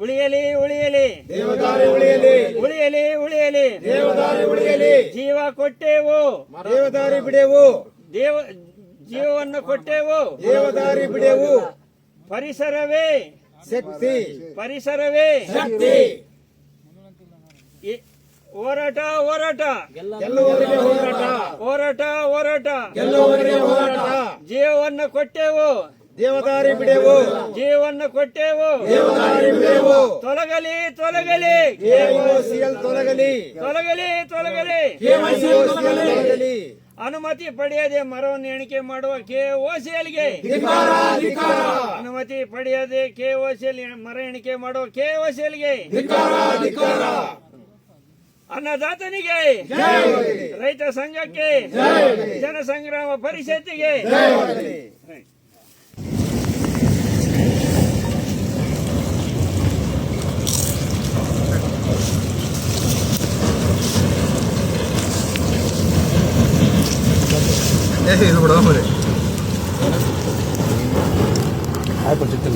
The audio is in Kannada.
ಉಳಿಯಲಿ ಉಳಿಯಲಿ. ದೇವದಾರಿ ಉಳಿಯಲಿ. ಉಳಿಯಲಿ ಉಳಿಯಲಿ. ದೇವದಾರಿ ಉಳಿಯಲಿ. ಜೀವ ಕೊಟ್ಟೆವು. ದೇವದಾರಿ ಬಿಡೆವು. ದೇವ ಜೀವವನ್ನು ಕೊಟ್ಟೆವು. ದೇವದಾರಿ ಬಿಡೆವು. ಪರಿಸರವೇ. ಶಕ್ತಿ. ಪರಿಸರವೇ. ಶಕ್ತಿ. ಹೋರಾಟ ಹೋರಾಟ. ಗೆಲ್ಲುವವರಿಗೆ ಹೋರಾಟ. ಹೋರಾಟ ಹೋರಾಟ. ಗೆಲ್ಲುವವರಿಗೆ ಹೋರಾಟ. ಜೀವವನ್ನು ಕೊಟ್ಟೆವು. ದೇವದಾರಿ ಬಿಡೆವು. ಜೀವನ್ನು ಕೊಟ್ಟೆವು. ದೇವದಾರಿ ಬಿಡೆವು. ತೊಲಗಲಿ ತೊಲಗಲಿ. ತೊಲಗಲಿ. ತೊಲಗಲಿ ತೊಲಗಲಿ. ತೊಲಗಲಿ. ಅನುಮತಿ ಪಡೆಯದೆ ಮರವನ್ನು ಎಣಿಕೆ ಮಾಡುವ ಕೆಒಸಿಎಲ್ಗೆ ಧಿಕ್ಕಾರ ಧಿಕ್ಕಾರ ಅನುಮತಿ ಪಡೆಯದೆ ಕೆಒಸಿಎಲ್ ಮರ ಎಣಿಕೆ ಮಾಡುವ ಕೆಒಸಿಎಲ್ಗೆ ಅನ್ನದಾತನಿಗೆ. ರೈತ ಸಂಘಕ್ಕೆ. ಜನಸಂಗ್ರಾಮ ಪರಿಷತ್ತಿಗೆ. ഇവിടെ പോലെ ആ പ്രൊജക്റ്റ്